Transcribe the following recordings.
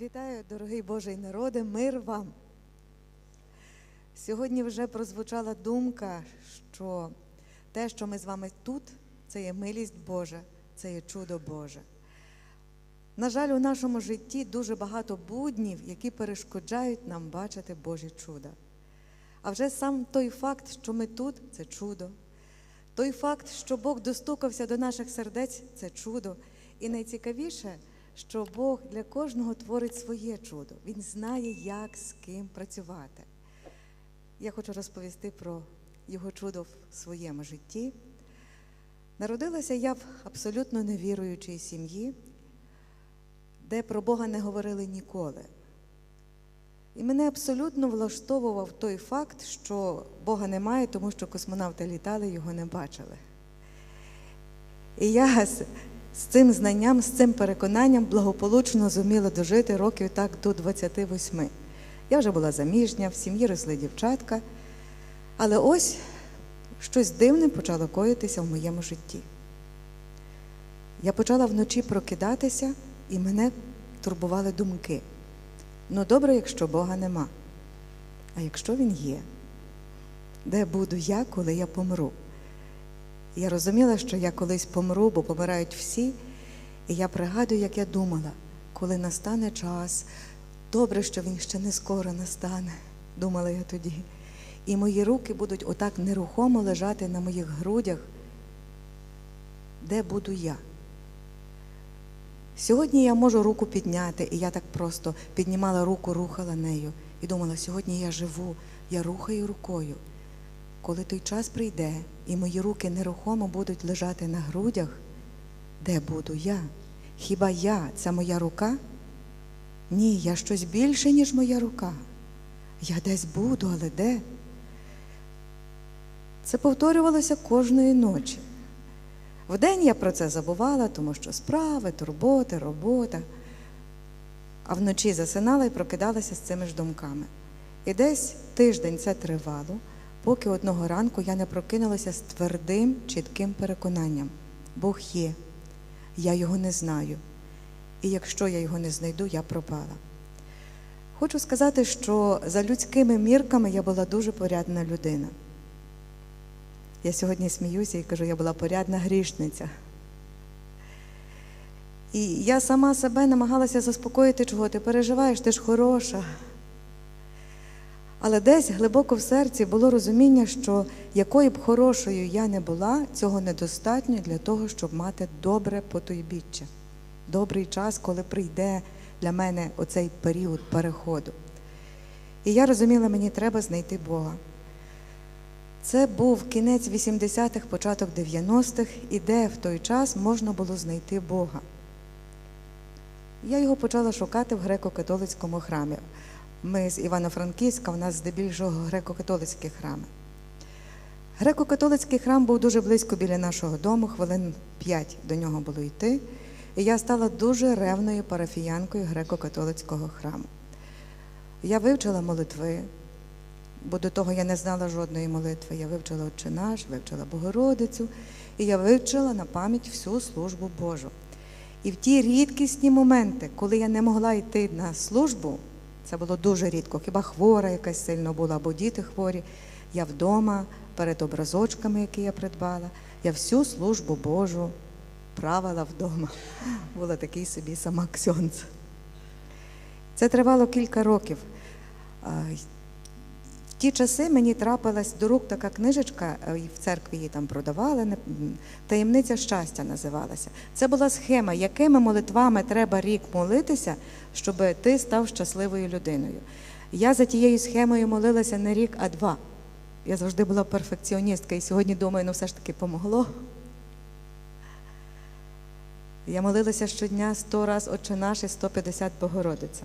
Вітаю, дорогий Божий народе, мир вам. Сьогодні вже прозвучала думка, що те, що ми з вами тут, це є милість Божа, це є чудо Боже. На жаль, у нашому житті дуже багато буднів, які перешкоджають нам бачити Божі чуда. А вже сам той факт, що ми тут, це чудо. Той факт, що Бог достукався до наших сердець, це чудо. І найцікавіше, що Бог для кожного творить своє чудо. Він знає, як з ким працювати. Я хочу розповісти про його чудо в своєму житті. Народилася я в абсолютно невіруючій сім'ї, де про Бога не говорили ніколи. І мене абсолютно влаштовував той факт, що Бога немає, тому що космонавти літали, його не бачили. І я з, цим знанням, з цим переконанням благополучно зуміла дожити років так до 28. Я вже була заміжня, в сім'ї росли дівчатка. Але ось щось дивне почало коїтися в моєму житті. Я почала вночі прокидатися, і мене турбували думки. Ну, добре, якщо Бога нема. А якщо Він є, де буду я, коли я помру? Я розуміла, що я колись помру, бо помирають всі. І я пригадую, як я думала, коли настане час, добре, що він ще не скоро настане, думала я тоді. І мої руки будуть отак нерухомо лежати на моїх грудях. Де буду я? Сьогодні я можу руку підняти, і я так просто піднімала руку, рухала нею і думала, сьогодні я живу, я рухаю рукою. Коли той час прийде, і мої руки нерухомо будуть лежати на грудях, де буду я? Хіба я це моя рука? Ні, я щось більше, ніж моя рука. Я десь буду, але де? Це повторювалося кожної ночі. Вдень я про це забувала, тому що справи, турботи, робота. А вночі засинала і прокидалася з цими ж думками. І десь тиждень це тривало, поки одного ранку я не прокинулася з твердим, чітким переконанням: Бог є, я його не знаю. І якщо я його не знайду, я пропала. Хочу сказати, що за людськими мірками я була дуже порядна людина. Я сьогодні сміюся і кажу, я була порядна грішниця. І я сама себе намагалася заспокоїти, чого ти переживаєш, ти ж хороша. Але десь глибоко в серці було розуміння, що якою б хорошою я не була, цього недостатньо для того, щоб мати добре потойбіччя, добрий час, коли прийде для мене оцей період переходу. І я розуміла, мені треба знайти Бога. Це був кінець 80-х, початок 90-х, і де в той час можна було знайти Бога. Я його почала шукати в греко-католицькому храмі. Ми з Івано-Франківська, в нас здебільшого греко-католицькі храми. Греко-католицький храм був дуже близько біля нашого дому, хвилин п'ять до нього було йти. І я стала дуже ревною парафіянкою греко-католицького храму. Я вивчила молитви, бо до того я не знала жодної молитви. Я вивчила Отче наш, вивчила Богородицю, і я вивчила на пам'ять всю службу Божу. І в ті рідкісні моменти, коли я не могла йти на службу, це було дуже рідко, хіба хвора якась сильно була, або діти хворі, я вдома перед образочками, які я придбала, я всю службу Божу правила вдома. Була такий собі сама ксьонц. Це тривало кілька років. Ті часи мені трапилась до рук така книжечка, в церкві її там продавали. Таємниця щастя називалася. Це була схема, якими молитвами треба рік молитися, щоб ти став щасливою людиною. Я за тією схемою молилася не рік, а два. Я завжди була перфекціоністка, і сьогодні думаю, ну все ж таки помогло. Я молилася щодня 100 раз Отче наш і 150 Богородиця.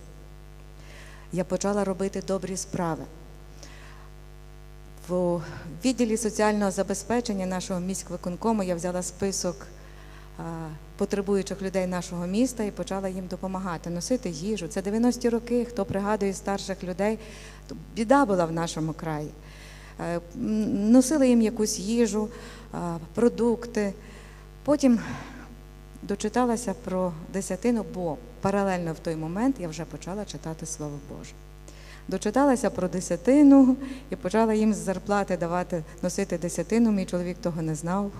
Я почала робити добрі справи. В відділі соціального забезпечення нашого міськвиконкому я взяла список потребуючих людей нашого міста і почала їм допомагати, носити їжу. Це 90-ті роки, хто пригадує старших людей, біда була в нашому краї. Е, Носили їм якусь їжу, продукти. Потім дочиталася про десятину, бо паралельно в той момент я вже почала читати Слово Боже. Дочиталася про десятину і почала їм з зарплати давати носити десятину. Мій чоловік того не знав.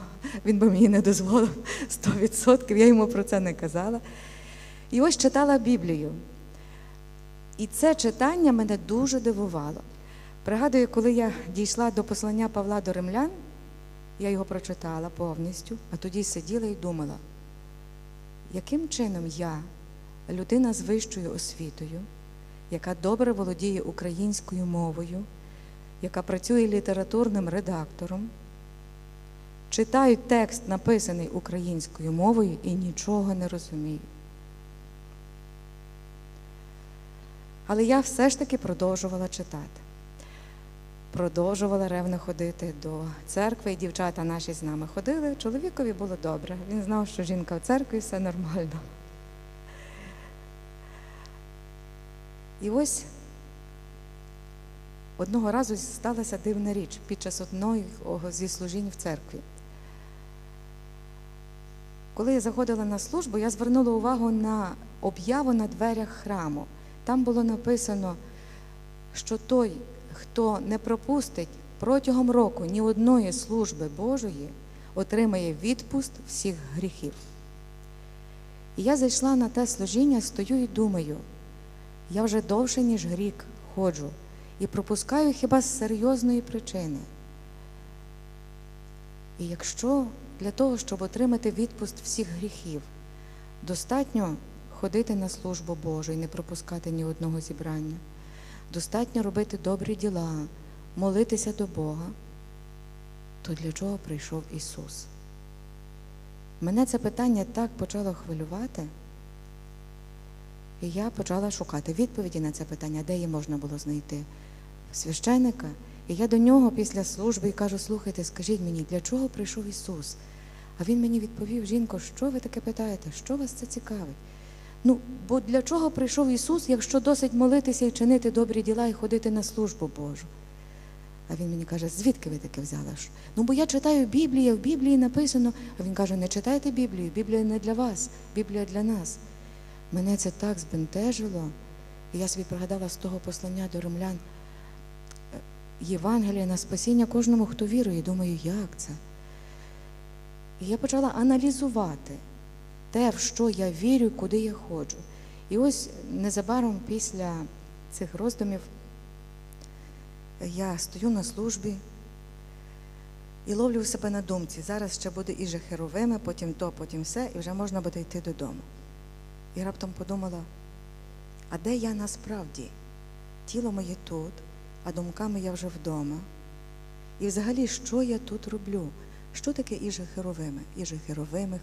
Він би мені не дозволив 100%. Я йому про це не казала. І ось читала Біблію. І це читання мене дуже дивувало. Пригадую, коли я дійшла до послання Павла до римлян, я його прочитала повністю, а тоді сиділа і думала, яким чином я, людина з вищою освітою, яка добре володіє українською мовою, яка працює літературним редактором, читаю текст, написаний українською мовою, і нічого не розумію. Але я все ж таки продовжувала читати. Продовжувала ревно ходити до церкви, і дівчата наші з нами ходили. Чоловікові було добре. Він знав, що жінка в церкві все нормально. І ось одного разу сталася дивна річ під час одного зі служінь в церкві. Коли я заходила на службу, я звернула увагу на об'яву на дверях храму. Там було написано, що той, хто не пропустить протягом року ні одної служби Божої, отримає відпуст всіх гріхів. І я зайшла на те служіння, стою і думаю, я вже довше, ніж рік ходжу, і пропускаю хіба з серйозної причини. І якщо для того, щоб отримати відпуст всіх гріхів, достатньо ходити на службу Божу і не пропускати ні одного зібрання, достатньо робити добрі діла, молитися до Бога, то для чого прийшов Ісус? Мене це питання так почало хвилювати, і я почала шукати відповіді на це питання, де її можна було знайти священника. І я до нього після служби і кажу, слухайте, скажіть мені, для чого прийшов Ісус? А він мені відповів, жінко, що ви таке питаєте? Що вас це цікавить? Ну, бо для чого прийшов Ісус, якщо досить молитися і чинити добрі діла і ходити на службу Божу? А він мені каже, звідки ви таке взяли? Ну, бо я читаю Біблію, в Біблії написано, а він каже, не читайте Біблію, Біблія не для вас, Біблія для нас. Мене це так збентежило, і я собі пригадала з того послання до римлян Євангелія на спасіння кожному, хто вірує. І Думаю, як це? І я почала аналізувати те, в що я вірю, куди я ходжу. І ось незабаром після цих роздумів я стою на службі і ловлю себе на думці. Зараз ще буде і Жахеровими, потім то, потім все, і вже можна буде йти додому. І раптом подумала, а де я насправді? Тіло моє тут, а думками я вже вдома. І взагалі, що я тут роблю? Що таке іже херовими?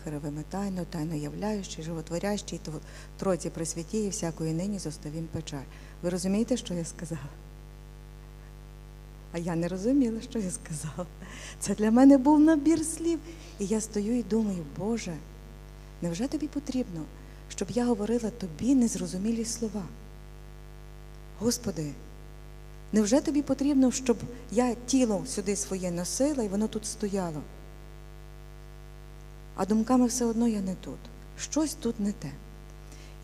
Херовими, тайно, тайно являючи, животворящий, троці присвяті і всякої нині зоставім печаль. Ви розумієте, що я сказала? А я не розуміла, що я сказала. Це для мене був набір слів. І я стою і думаю, Боже, невже тобі потрібно, щоб я говорила тобі незрозумілі слова? Господи, невже тобі потрібно, щоб я тіло сюди своє носила і воно тут стояло? А думками все одно я не тут. Щось тут не те.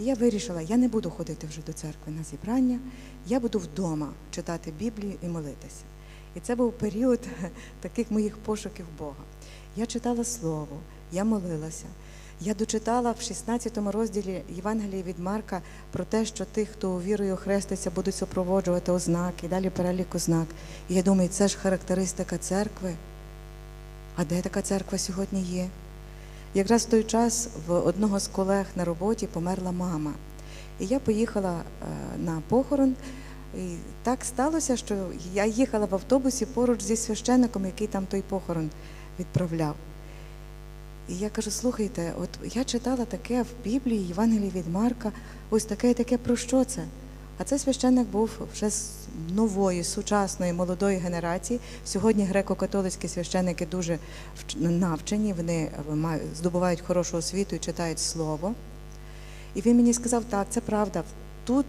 І я вирішила, я не буду ходити вже до церкви на зібрання, я буду вдома читати Біблію і молитися. І це був період таких моїх пошуків Бога. Я читала Слово, я молилася. Я дочитала в 16 розділі Євангелії від Марка про те, що тих, хто увірує хреститься, будуть супроводжувати ознаки, і далі перелік ознак. І я думаю, це ж характеристика церкви. А де така церква сьогодні є? Якраз в той час в одного з колег на роботі померла мама. І я поїхала на похорон. І так сталося, що я їхала в автобусі поруч зі священником, який там той похорон відправляв. І я кажу: слухайте, от я читала таке в Біблії, Євангелії від Марка, ось таке і таке про що це? А цей священник був вже з нової, сучасної, молодої генерації. Сьогодні греко-католицькі священники дуже навчені, вони здобувають хорошу освіту і читають слово. І він мені сказав, так, це правда. Тут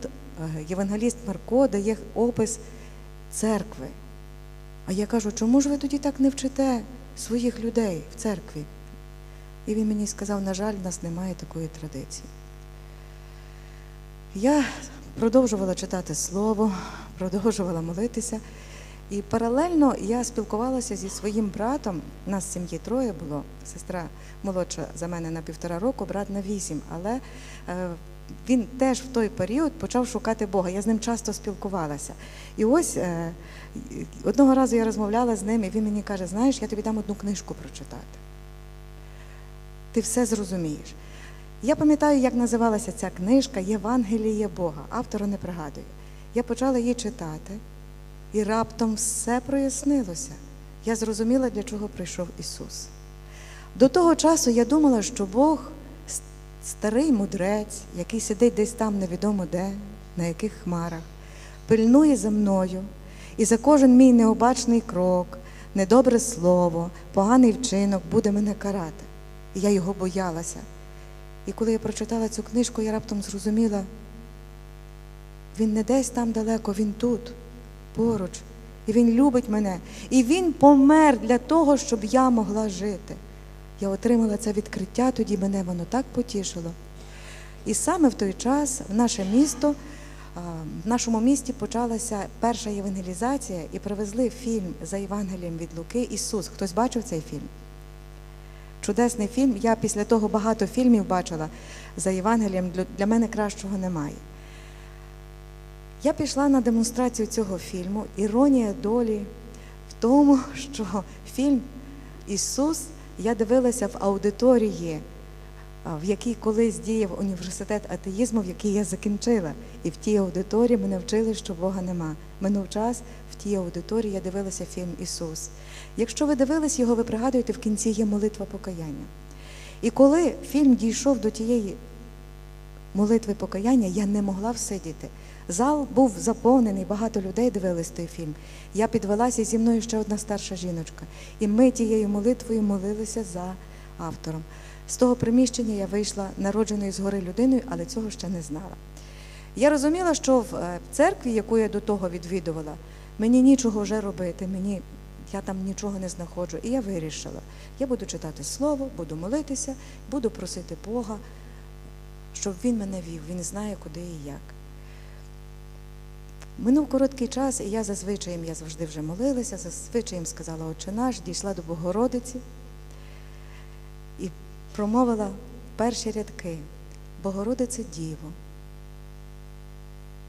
євангеліст Марко дає опис церкви. А я кажу, чому ж ви тоді так не вчите своїх людей в церкві? І він мені сказав, на жаль, в нас немає такої традиції. Я продовжувала читати слово, продовжувала молитися. І паралельно я спілкувалася зі своїм братом. Нас сім'ї троє було. Сестра молодша за мене на півтора року, брат на вісім. Але е, він теж в той період почав шукати Бога. Я з ним часто спілкувалася. І ось е, одного разу я розмовляла з ним, і він мені каже: знаєш, я тобі дам одну книжку прочитати. Ти все зрозумієш. Я пам'ятаю, як називалася ця книжка Євангеліє Бога. Автора не пригадую. Я почала її читати, і раптом все прояснилося. Я зрозуміла, для чого прийшов Ісус. До того часу я думала, що Бог старий мудрець, який сидить десь там невідомо де, на яких хмарах, пильнує за мною, і за кожен мій необачний крок, недобре слово, поганий вчинок буде мене карати. І я його боялася. І коли я прочитала цю книжку, я раптом зрозуміла, він не десь там далеко, він тут, поруч. І він любить мене. І він помер для того, щоб я могла жити. Я отримала це відкриття, тоді мене воно так потішило. І саме в той час в наше місто, в нашому місті почалася перша євангелізація і привезли фільм за Євангелієм від Луки Ісус. Хтось бачив цей фільм? Чудесний фільм. Я після того багато фільмів бачила за Євангелієм. Для- мене кращого немає. Я пішла на демонстрацію цього фільму. Іронія долі в тому, що фільм Ісус я дивилася в аудиторії, в якій колись діяв університет атеїзму, в який я закінчила. І в тій аудиторії мене вчили, що Бога нема. Минув час в тій аудиторії я дивилася фільм Ісус. Якщо ви дивились його, ви пригадуєте, в кінці є молитва покаяння. І коли фільм дійшов до тієї молитви покаяння, я не могла всидіти. Зал був заповнений, багато людей дивились той фільм. Я підвелася зі мною ще одна старша жіночка. І ми тією молитвою молилися за автором. З того приміщення я вийшла народженою згори людиною, але цього ще не знала. Я розуміла, що в е, церкві, яку я до того відвідувала, мені нічого вже робити, мені я там нічого не знаходжу. І я вирішила, я буду читати слово, буду молитися, буду просити Бога, щоб він мене вів, він знає, куди і як. Минув короткий час, і я зазвичай я завжди вже молилася, зазвичай сказала Отче наш, дійшла до Богородиці і промовила перші рядки Богородице Діво.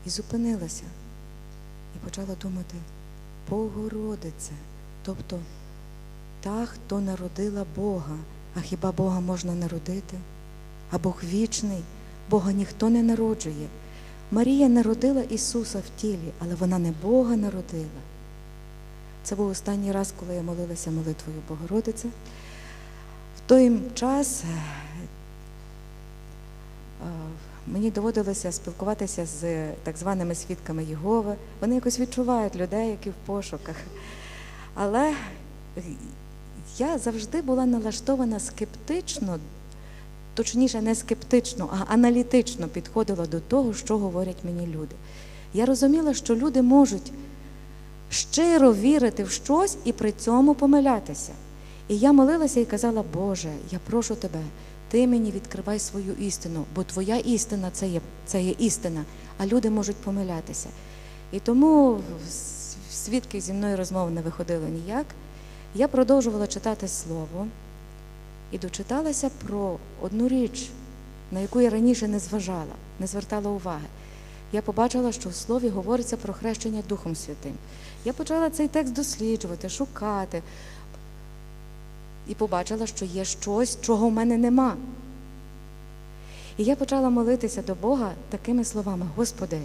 І зупинилася і почала думати, Богородице, тобто та, хто народила Бога, а хіба Бога можна народити? А Бог вічний, Бога ніхто не народжує. Марія народила Ісуса в тілі, але вона не Бога народила. Це був останній раз, коли я молилася молитвою Богородице. Той час е, е, мені доводилося спілкуватися з так званими свідками Єгови. Вони якось відчувають людей, які в пошуках. Але я завжди була налаштована скептично, точніше, не скептично, а аналітично підходила до того, що говорять мені люди. Я розуміла, що люди можуть щиро вірити в щось і при цьому помилятися. І я молилася і казала, Боже, я прошу тебе, ти мені відкривай свою істину, бо твоя істина це є, це є істина, а люди можуть помилятися. І тому свідки зі мною розмов не виходило ніяк. Я продовжувала читати слово і дочиталася про одну річ, на яку я раніше не зважала, не звертала уваги. Я побачила, що в слові говориться про хрещення Духом Святим. Я почала цей текст досліджувати, шукати. І побачила, що є щось, чого в мене нема. І я почала молитися до Бога такими словами: Господи,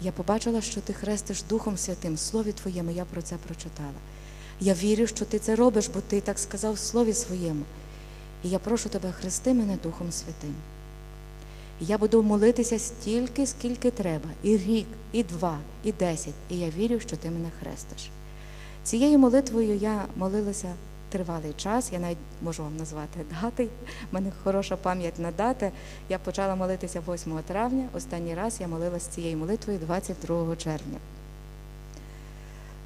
я побачила, що ти хрестиш Духом Святим, Слові Твоєму, я про це прочитала. Я вірю, що ти це робиш, бо ти так сказав в Слові своєму. І я прошу тебе, хрести мене Духом Святим. Я буду молитися стільки, скільки треба, і рік, і два, і десять. І я вірю, що ти мене хрестиш. Цією молитвою я молилася тривалий час. Я навіть можу вам назвати дати. У мене хороша пам'ять на дати. Я почала молитися 8 травня. Останній раз я молилася цією молитвою 22 червня.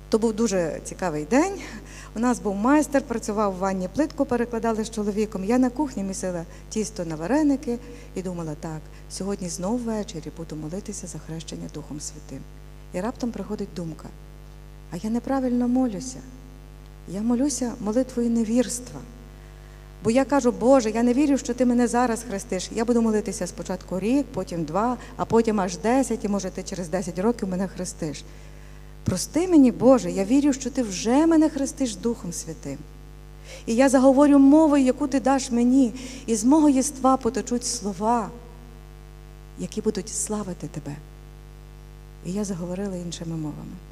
То був дуже цікавий день. У нас був майстер, працював в ванні плитку, перекладали з чоловіком. Я на кухні місила тісто на вареники і думала, так, сьогодні знов ввечері буду молитися за хрещення Духом Святим. І раптом приходить думка: а я неправильно молюся. Я молюся молитвою невірства. Бо я кажу, Боже, я не вірю, що ти мене зараз хрестиш. Я буду молитися спочатку рік, потім два, а потім аж десять, і може ти через десять років мене хрестиш. Прости мені, Боже, я вірю, що ти вже мене хрестиш Духом Святим. І я заговорю мовою, яку ти даш мені, і з мого єства потечуть слова, які будуть славити тебе. І я заговорила іншими мовами.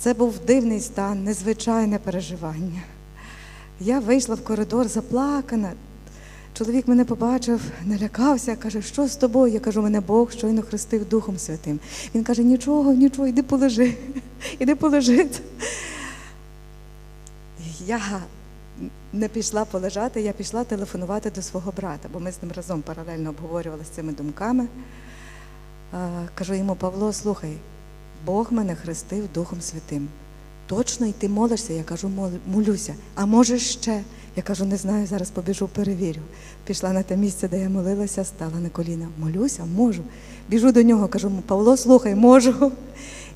Це був дивний стан, незвичайне переживання. Я вийшла в коридор заплакана. Чоловік мене побачив, налякався, каже, що з тобою? Я кажу, мене Бог щойно хрестив Духом Святим. Він каже, нічого, нічого, іди полежи, іди полежи. Я не пішла полежати, я пішла телефонувати до свого брата, бо ми з ним разом паралельно обговорювали з цими думками. Кажу йому, Павло, слухай, Бог мене хрестив Духом Святим. Точно і ти молишся? Я кажу, «Мол- молюся. А може ще? Я кажу, не знаю, зараз побіжу, перевірю. Пішла на те місце, де я молилася, стала на коліна. Молюся, можу. Біжу до нього, кажу, Павло, слухай, можу.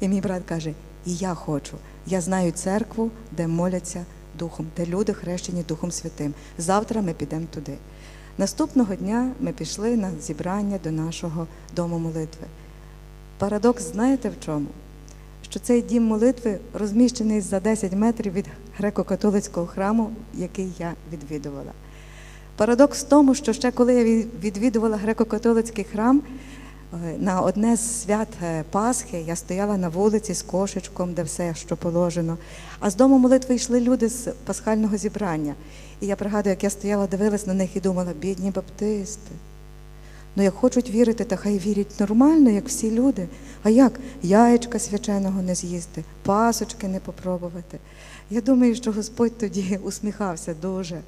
І мій брат каже: І я хочу. Я знаю церкву, де моляться Духом, де люди хрещені Духом Святим. Завтра ми підемо туди. Наступного дня ми пішли на зібрання до нашого дому молитви. Парадокс, знаєте в чому? Що цей дім молитви розміщений за 10 метрів від греко-католицького храму, який я відвідувала. Парадокс в тому, що ще коли я відвідувала греко-католицький храм, е, на одне з свят е, Пасхи я стояла на вулиці з кошечком, де все, що положено. А з дому молитви йшли люди з пасхального зібрання. І я пригадую, як я стояла, дивилась на них і думала, бідні баптисти. Ну, як хочуть вірити, та хай вірять нормально, як всі люди. А як яєчка свяченого не з'їсти, пасочки не попробувати. Я думаю, що Господь тоді усміхався дуже.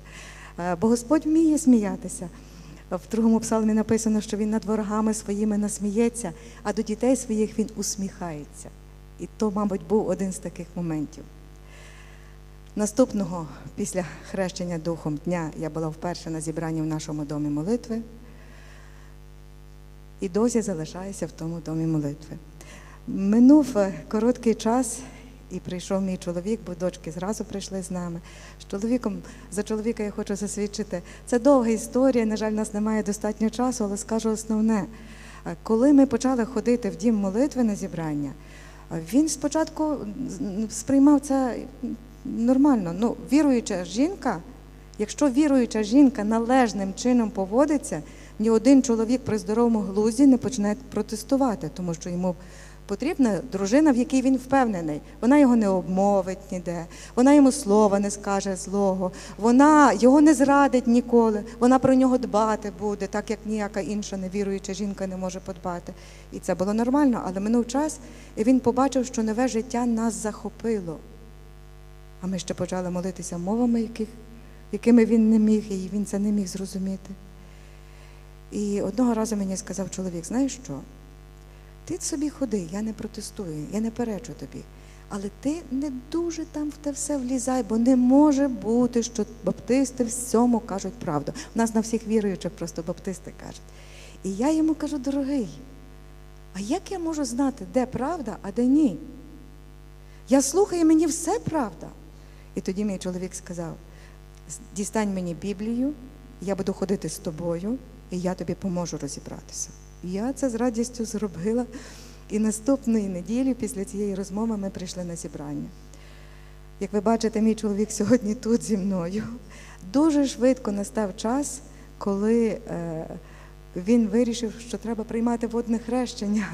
Е, Бо Господь вміє сміятися. В другому псалмі написано, що він над ворогами своїми насміється, а до дітей своїх він усміхається. І то, мабуть, був один з таких моментів. Наступного після хрещення Духом дня я була вперше на зібранні в нашому домі молитви і досі залишаюся в тому домі молитви. Минув е, короткий час, і прийшов мій чоловік, бо дочки зразу прийшли з нами. З чоловіком, за чоловіка я хочу засвідчити. Це довга історія, на жаль, у нас немає достатньо часу, але скажу основне. Е, Коли ми почали ходити в дім молитви на зібрання, е, він спочатку сприймав це нормально. Ну, віруюча жінка, якщо віруюча жінка належним чином поводиться, ні один чоловік при здоровому глузді не почне протестувати, тому що йому потрібна дружина, в якій він впевнений. Вона його не обмовить ніде, вона йому слова не скаже злого, вона його не зрадить ніколи, вона про нього дбати буде, так як ніяка інша невіруюча жінка не може подбати. І це було нормально, але минув час, і він побачив, що нове життя нас захопило. А ми ще почали молитися мовами, яких, якими він не міг, і він це не міг зрозуміти. І одного разу мені сказав чоловік: знаєш що? Ти собі ходи, я не протестую, я не перечу тобі. Але ти не дуже там в те все влізай, бо не може бути, що баптисти всьому кажуть правду. У нас на всіх віруючих просто баптисти кажуть. І я йому кажу, дорогий, а як я можу знати, де правда, а де ні? Я слухаю, мені все правда. І тоді мій чоловік сказав: дістань мені Біблію, я буду ходити з тобою, і я тобі поможу розібратися. Я це з радістю зробила. І наступної неділі, після цієї розмови, ми прийшли на зібрання. Як ви бачите, мій чоловік сьогодні тут зі мною. Дуже швидко настав час, коли е, він вирішив, що треба приймати водне хрещення.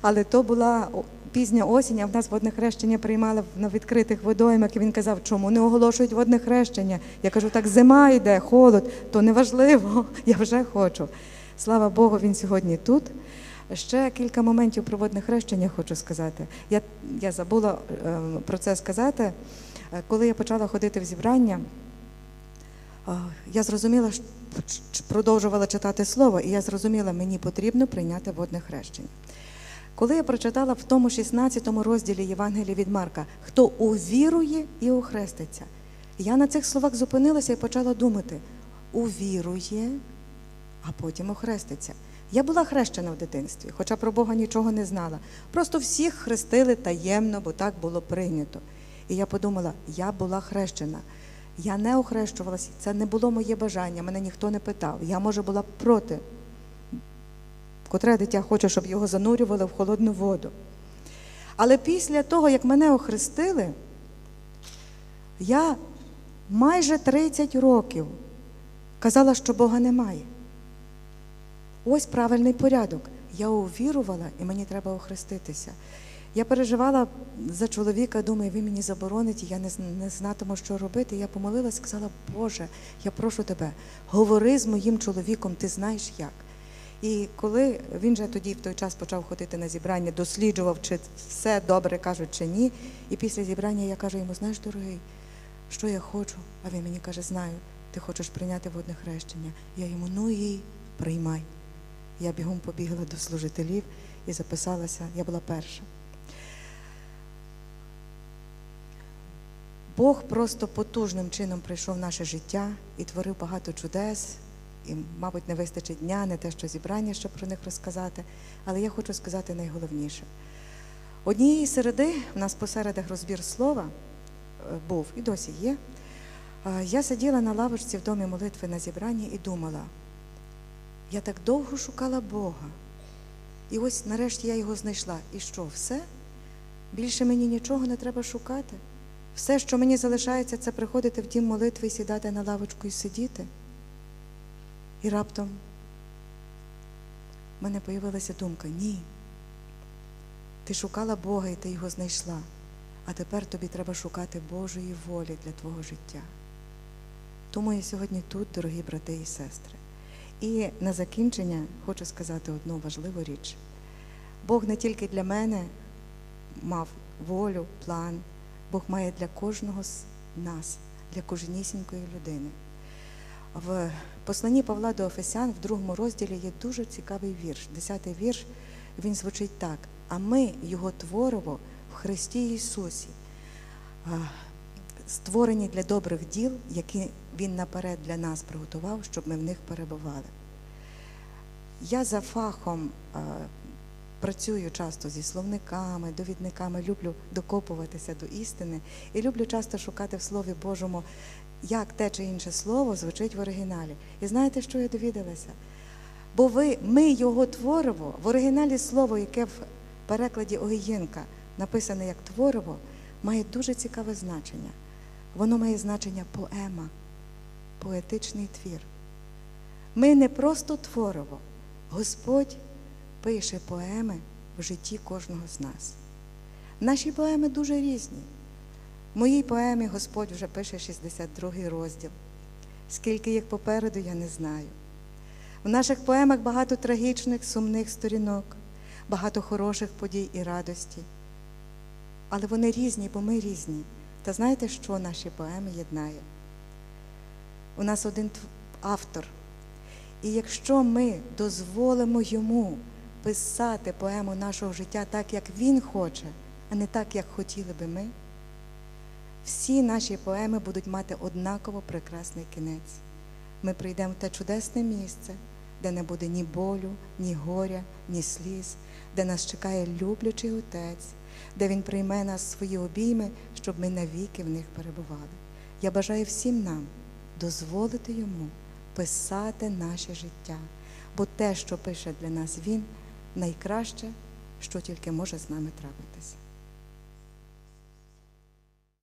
Але то була пізня осінь, а в нас водне хрещення приймали на відкритих водоймах. І він казав, чому не оголошують водне хрещення? Я кажу, так зима йде, холод, то неважливо, я вже хочу. Слава Богу, він сьогодні тут. Ще кілька моментів про водне хрещення хочу сказати. Я, я забула е, про це сказати. Е, Коли я почала ходити в зібрання, я зрозуміла, продовжувала читати слово, і я зрозуміла, мені потрібно прийняти водне хрещення. Коли я прочитала в тому 16 розділі Євангелія від Марка, хто увірує і охреститься, я на цих словах зупинилася і почала думати: увірує, а потім охреститься. Я була хрещена в дитинстві, хоча про Бога нічого не знала. Просто всіх хрестили таємно, бо так було прийнято. І я подумала, я була хрещена. Я не охрещувалася, це не було моє бажання, мене ніхто не питав. Я, може, була проти. Котре дитя хоче, щоб його занурювали в холодну воду. Але після того, як мене охрестили, я майже 30 років казала, що Бога немає. Ось правильний порядок. Я увірувала, і мені треба охреститися. Я переживала за чоловіка, думаю, він мені заборонить, і я не, не знатиму, що робити. Я помолилась, сказала, Боже, я прошу тебе, говори з моїм чоловіком, ти знаєш як. І коли він же тоді в той час почав ходити на зібрання, досліджував, чи все добре кажуть, чи ні. І після зібрання я кажу йому, знаєш, дорогий, що я хочу? А він мені каже, знаю, ти хочеш прийняти водне хрещення. Я йому, ну і приймай. Я бігом побігла до служителів і записалася, я була перша. Бог просто потужним чином прийшов в наше життя і творив багато чудес. І, мабуть, не вистачить дня, не те, що зібрання, щоб про них розказати. Але я хочу сказати найголовніше. Однієї середи, в нас посередах розбір слова е, був і досі є. Е, Я сиділа на лавочці в домі молитви на зібранні і думала, я так довго шукала Бога. І ось нарешті я його знайшла. І що, все? Більше мені нічого не треба шукати. Все, що мені залишається, це приходити в дім молитви і сідати на лавочку і сидіти. І раптом в мене появилася думка: ні. Ти шукала Бога і ти його знайшла. А тепер тобі треба шукати Божої волі для твого життя. Тому я сьогодні тут, дорогі брати і сестри. І на закінчення хочу сказати одну важливу річ. Бог не тільки для мене мав волю, план, Бог має для кожного з нас, для кожнісінької людини. В посланні Павла до Офесян в другому розділі є дуже цікавий вірш. Десятий вірш, він звучить так: а ми, Його творово в Христі Ісусі, створені для добрих діл, які Він наперед для нас приготував, щоб ми в них перебували. Я за фахом працюю часто зі словниками, довідниками, люблю докопуватися до істини і люблю часто шукати в Слові Божому, як те чи інше слово звучить в оригіналі. І знаєте, що я довідалася? Бо ви, ми його твориво, в оригіналі слово, яке в перекладі Огієнка написане як твориво, має дуже цікаве значення. Воно має значення поема, поетичний твір. Ми не просто твориво. Господь пише поеми в житті кожного з нас. Наші поеми дуже різні. В моїй поемі Господь вже пише 62 розділ. Скільки їх попереду, я не знаю. В наших поемах багато трагічних, сумних сторінок, багато хороших подій і радості. Але вони різні, бо ми різні. Та знаєте, що наші поеми єднає? У нас один автор. І якщо ми дозволимо йому писати поему нашого життя так, як він хоче, а не так, як хотіли би ми, всі наші поеми будуть мати однаково прекрасний кінець. Ми прийдемо в те чудесне місце, де не буде ні болю, ні горя, ні сліз, де нас чекає люблячий Отець, де Він прийме нас свої обійми, щоб ми навіки в них перебували. Я бажаю всім нам дозволити йому писати наше життя, бо те, що пише для нас Він, найкраще, що тільки може з нами трапитися.